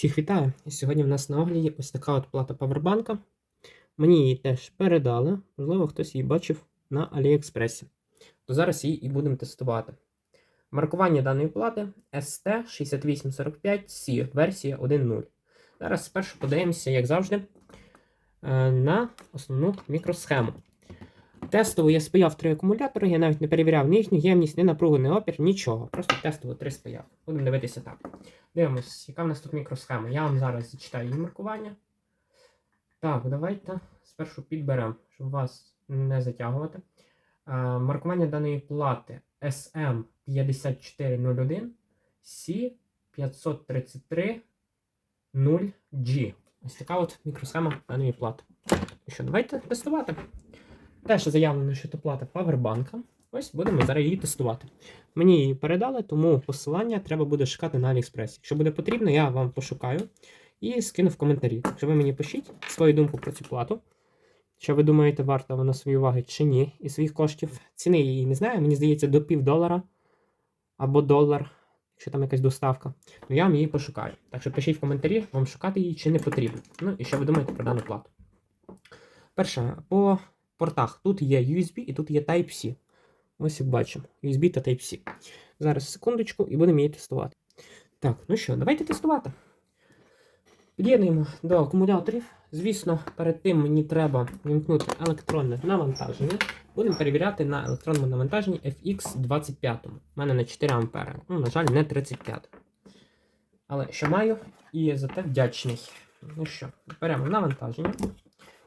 Всіх вітаю! Сьогодні в нас на огляді ось така от плата павербанка. Мені її теж передали, можливо, хтось її бачив на Аліекспресі. То зараз її і будемо тестувати. Маркування даної плати ST6845C, версія 1.0. Зараз спершу подивимося, як завжди, е, на основну мікросхему. Тестово я спаяв три акумулятори, я навіть не перевіряв ні їхню ємність, ні напругу, ні опір, нічого. Просто тестово три спаяв. Будемо дивитися так. Дивимось, яка в нас тут мікросхема. Я вам зараз зачитаю її маркування. Так, давайте спершу підберемо, щоб вас не затягувати. А, маркування даної плати SM5401 C533 Ось така от мікросхема даної плати. Ну що, давайте тестувати. Теж заявлено, що це плата павербанка. Ось будемо зараз її тестувати. Мені її передали, тому посилання треба буде шукати на Аліекспресі. Якщо буде потрібно, я вам пошукаю і скину в коментарі. Якщо ви мені пишіть свою думку про цю плату. Що ви думаєте, варта вона своєї уваги чи ні, і своїх коштів. Ціни я її не знаю, мені здається, до пів долара або долар, якщо там якась доставка. Ну я вам її пошукаю. Так що пишіть в коментарі, вам шукати її чи не потрібно. Ну і що ви думаєте про дану плату. Перше, по портах тут є USB і тут є Type-C. Ось як бачимо, USB та Type-C. Зараз секундочку і будемо її тестувати. Так, ну що, давайте тестувати. Під'єднуємо до акумуляторів. Звісно, перед тим мені треба вімкнути електронне навантаження. Будемо перевіряти на електронному навантаженні FX25. У мене на 4 А. Ну, на жаль, не 35. Але що маю, і за те вдячний. Ну що, беремо навантаження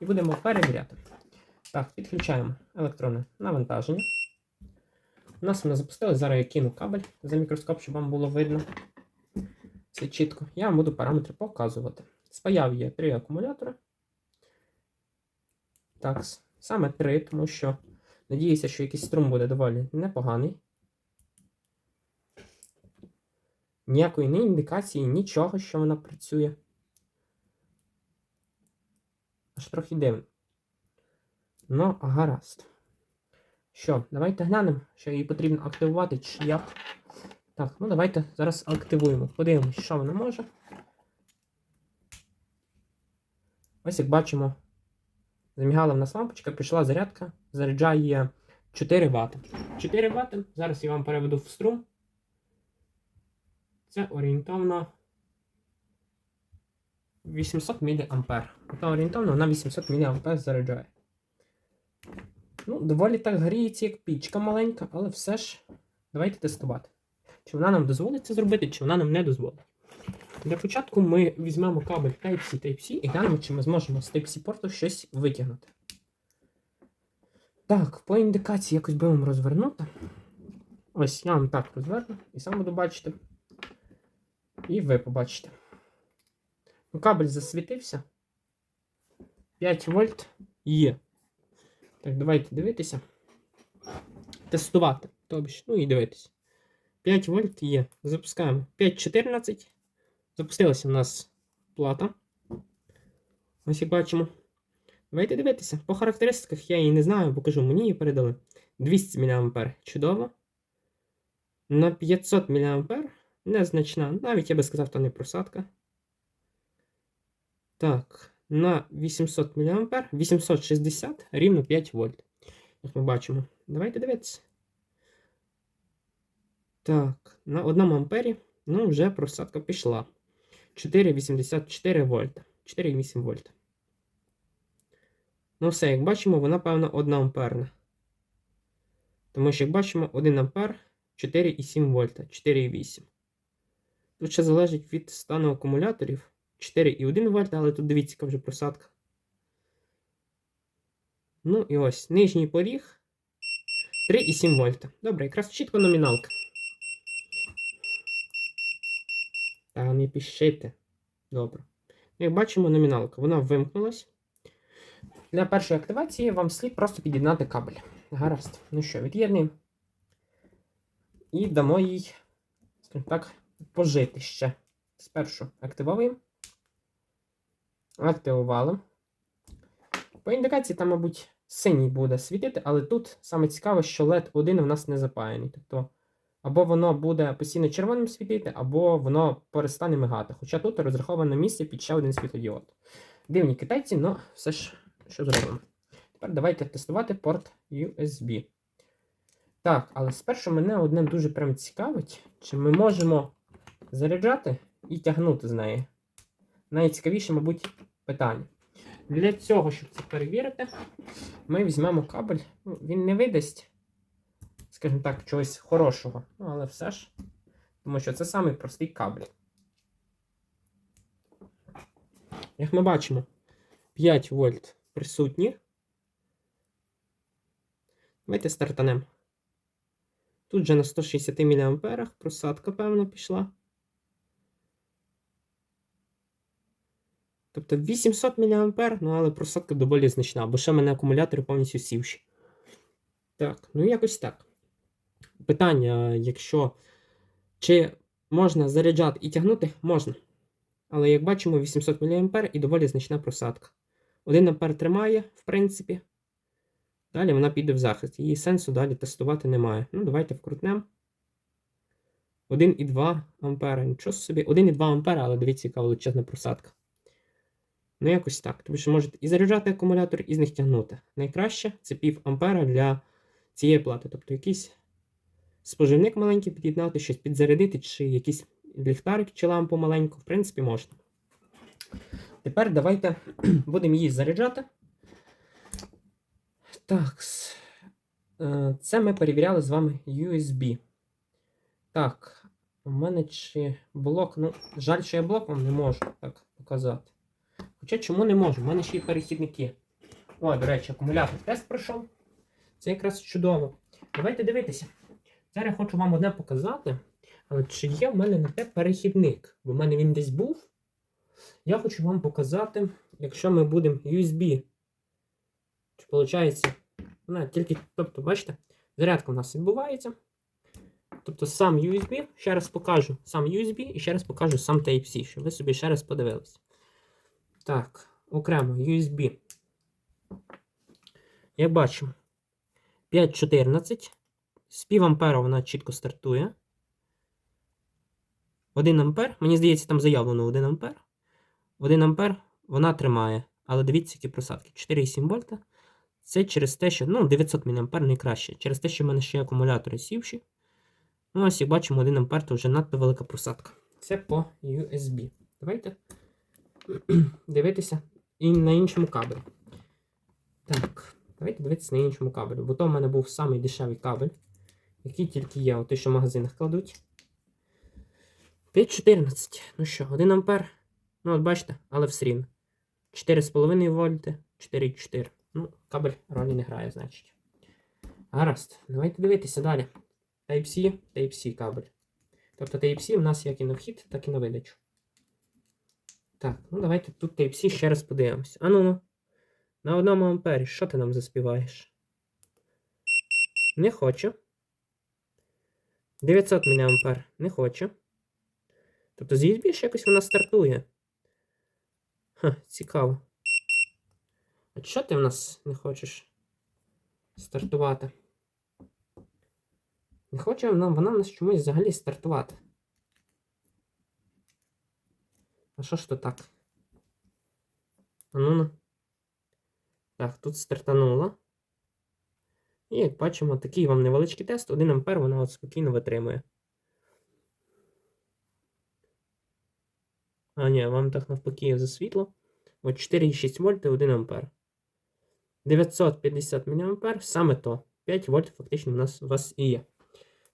і будемо перевіряти. Так, підключаємо електронне навантаження. У нас воно запустилось. Зараз я кину кабель за мікроскоп, щоб вам було видно. Це чітко. Я вам буду параметри показувати. Спаяв є три акумулятори. Так, саме три, тому що надіюся, що якийсь струм буде доволі непоганий. Ніякої ні індикації, нічого, що вона працює. Аж трохи дивно. Ну, гаразд. Що, давайте глянемо, що її потрібно активувати чи як. Так, ну давайте зараз активуємо. Подивимось, що вона може. Ось як бачимо, замігала в нас лампочка, пішла зарядка, заряджає 4 Вт. 4 Вт. Зараз я вам переведу в струм. Це орієнтовно 800 мА. Та орієнтовно на 800 мА заряджає. Ну, доволі так гріється, як пічка маленька, але все ж давайте тестувати. Чи вона нам дозволить це зробити, чи вона нам не дозволить. Для початку ми візьмемо кабель Type-C Type-C і глянемо, чи ми зможемо з Type-C порту щось витягнути. Так, по індикації якось будемо розвернути. Ось я вам так розверну і сам буду бачити. І ви побачите. Ну, Кабель засвітився. 5 вольт є. Так, давайте дивитися. Тестувати. Тобто, ну і дивитися. 5 вольт є. Запускаємо 5.14. Запустилася у нас плата. Ось як бачимо. Давайте дивитися. По характеристиках я її не знаю, покажу. Мені її передали 200 мА. Чудово. На 500 мА незначна. Навіть я би сказав, то не просадка. Так, на 800 мА 860 рівно 5 вольт. Як ми бачимо. Давайте дивитися. Так, на 1 ампері, ну, вже просадка пішла. 4,84 вольта. 4,8 вольта. Ну, все, як бачимо, вона, певно, 1 амперна. Тому що, як бачимо, 1 ампер 4,7 вольта, 4,8. Тут ще залежить від стану акумуляторів. 4,1 вольта, але тут дивіться, яка вже просадка. Ну і ось нижній поріг 3,7 вольта. Добре, якраз чітко номіналка. Та не піщите. Добре. Як бачимо, номіналка. Вона вимкнулась. Для першої активації вам слід просто під'єднати кабель. Гаразд. Ну що, від'єднуємо. І дамо їй, скажімо так, пожити ще. Спершу активуємо. Активували. По індикації там, мабуть, синій буде світити, але тут саме цікаве, що LED 1 у нас не запаяний. Тобто або воно буде постійно червоним світити, або воно перестане мигати. Хоча тут розраховане місце під ще один світлодіод. Дивні китайці, але все ж що зробимо. Тепер давайте тестувати порт USB. Так, але спершу мене одне дуже прям цікавить, чи ми можемо заряджати і тягнути з неї. Найцікавіше, мабуть, питання. Для цього, щоб це перевірити, ми візьмемо кабель. Ну, Він не видасть, скажімо так, чогось хорошого. Ну, але все ж. Тому що це самий простий кабель. Як ми бачимо, 5 вольт присутні. Давайте стартанемо. Тут же на 160 мА просадка, певно, пішла. Тобто 800 мА, ну але просадка доволі значна, бо ще в мене акумулятори повністю сівші. Так, ну якось так. Питання, якщо чи можна заряджати і тягнути, можна. Але як бачимо, 800 мА і доволі значна просадка. 1 А тримає, в принципі. Далі вона піде в захист. Її сенсу далі тестувати немає. Ну, давайте вкрутнемо. 1,2 ампера. Нічого собі. 1,2 ампера, але дивіться, яка величезна просадка. Ну, якось так. Тобто, що можете і заряджати акумулятор, і з них тягнути. Найкраще це пів ампера для цієї плати. Тобто якийсь споживник маленький під'єднати, щось підзарядити, чи якийсь ліхтарик чи лампу маленьку, в принципі, можна. Тепер давайте будемо її заряджати. Так. е, Це ми перевіряли з вами USB. Так, у мене чи блок. Ну, жаль, що я блок вам не можу так показати. Хоча чому не можу? У мене ще й перехідники. О, до речі, акумулятор тест пройшов. Це якраз чудово. Давайте дивитися. Зараз я хочу вам одне показати. Але чи є в мене на те перехідник? Бо в мене він десь був. Я хочу вам показати, якщо ми будемо USB. Чи виходить, вона тільки, тобто, бачите, зарядка у нас відбувається. Тобто сам USB, ще раз покажу сам USB і ще раз покажу сам Type-C, щоб ви собі ще раз подивилися. Так, окремо USB. Як бачимо, 5.14. З пів ампера вона чітко стартує. 1 ампер. Мені здається, там заявлено 1 ампер. 1 ампер вона тримає. Але дивіться, які просадки. 4,7 вольта. Це через те, що ну, 900 мА найкраще. Через те, що в мене ще акумулятори сівші. Ну, ось як бачимо, 1 ампер то вже надто велика просадка. Це по USB. Давайте дивитися і на іншому кабелі. Так, давайте дивитися на іншому кабелі. Бо то в мене був самий дешевий кабель, який тільки є, той, що в магазинах кладуть. 5,14. Ну що, 1 ампер. Ну, от бачите, але все рівно. 4,5 вольти, 4,4. Ну, кабель ролі не грає, значить. Гаразд, давайте дивитися далі. Type-C, Type-C кабель. Тобто Type-C в нас як і на вхід, так і на видачу. Так, ну давайте тут Type-C ще раз подивимося. А ну ну. На одному ампері, що ти нам заспіваєш? Не хочу. 900 мА. Не хочу. Тобто з USB ще якось вона стартує. Ха, цікаво. А що ти в нас не хочеш стартувати? Не хоче вона, вона в нас чомусь взагалі стартувати. А що ж то так? А. Так, тут стартануло. І як бачимо, такий вам невеличкий тест. 1 ампер вона от спокійно витримує. А, ні, вам так навпаки за світло. От 4,6 вольт і 1 ампер. 950 мА саме то. 5 вольт фактично у нас у вас і є.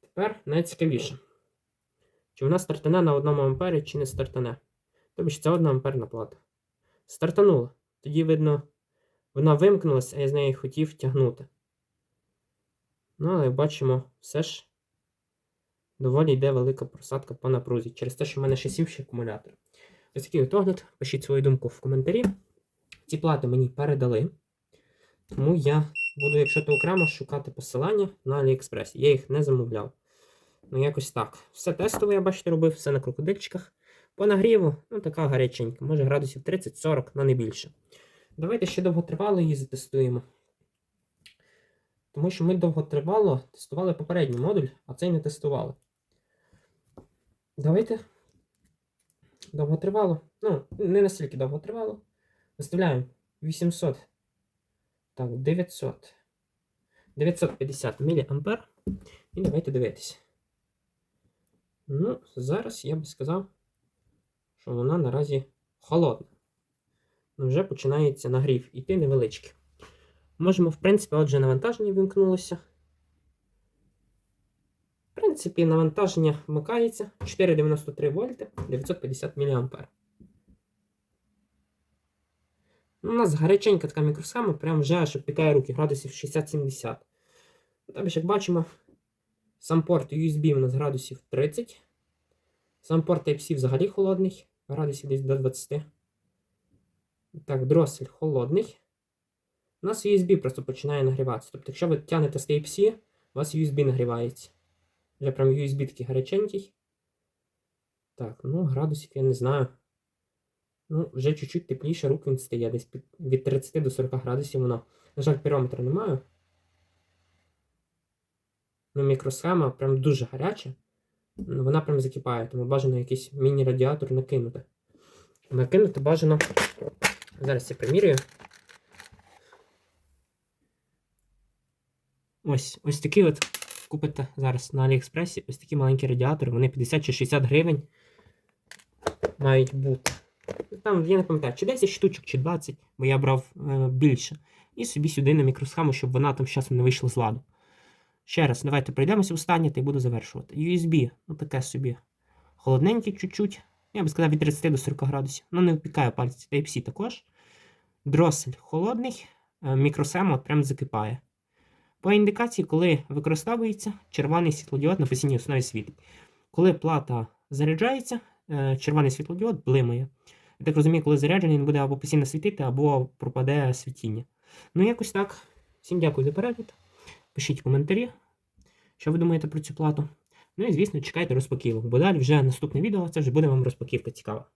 Тепер найцікавіше. Чи вона стартане на 1 ампері, чи не стартане. Тобто це 1 амперна плата. Стартанула. Тоді, видно, вона вимкнулася, а я з неї хотів тягнути. Ну, але бачимо, все ж доволі йде велика просадка по напрузі. Через те, що в мене ще сівші акумулятор. Ось такий от огляд. Пишіть свою думку в коментарі. Ці плати мені передали. Тому я буду, якщо то окремо, шукати посилання на AliExpress. Я їх не замовляв. Ну, якось так. Все тестове, я бачите, робив, все на крокодильчиках. По нагріву, ну така гаряченька, може градусів 30-40, на не більше. Давайте ще довготривало її затестуємо. Тому що ми довготривало тестували попередній модуль, а цей не тестували. Давайте. Довготривало. Ну, не настільки довготривало. Виставляємо 800. Так, 900. 950 мА. І давайте дивитися. Ну, зараз я би сказав, що вона наразі холодна. Ну, вже починається нагрів іти невеличкий. Можемо, в принципі, отже, навантаження вимкнулося. В принципі, навантаження вмикається 4,93 вольти 950 мА. Ну, У нас гаряченька така мікросхема, прям вже аж обпікає руки, градусів 60-70. Тобто, як бачимо, сам порт USB у нас градусів 30. Сам порт Type-C взагалі холодний, градусів десь до 20. Так, дросель холодний. У нас USB просто починає нагріватися. Тобто, якщо ви тягнете з Type-C, у вас USB нагрівається. Вже прям USB такий гаряченький. Так, ну, градусів я не знаю. Ну, вже чуть-чуть тепліше рук він стає, десь від 30 до 40 градусів воно. На жаль, пірометра немає. Ну, мікросхема прям дуже гаряча. Ну, Вона прям закипає, тому бажано якийсь міні-радіатор накинути. Накинути бажано. Зараз я примірюю. Ось, ось такі от купите зараз на Аліекспресі. Ось такі маленькі радіатори. Вони 50 чи 60 гривень мають бути. Там, я не пам'ятаю, чи 10 штучок, чи 20, бо я брав е, більше. І собі сюди на мікросхему, щоб вона там з часом не вийшла з ладу. Ще раз, давайте пройдемося останнє та й буду завершувати. USB, ну таке собі. Холодненький чуть-чуть. Я би сказав від 30 до 40 градусів. Ну, не впікає пальці. Type-C також. Дросель холодний, е, мікросхема от прям закипає. По індикації, коли використовується, червоний світлодіод на постійній основі світить. Коли плата заряджається, е, червоний світлодіод блимає. Я так розумію, коли заряджений, він буде або постійно світити, або пропаде світіння. Ну, якось так. Всім дякую за перегляд. Пишіть коментарі, що ви думаєте про цю плату. Ну і, звісно, чекайте розпаківок, бо далі вже наступне відео це вже буде вам розпаківка цікава.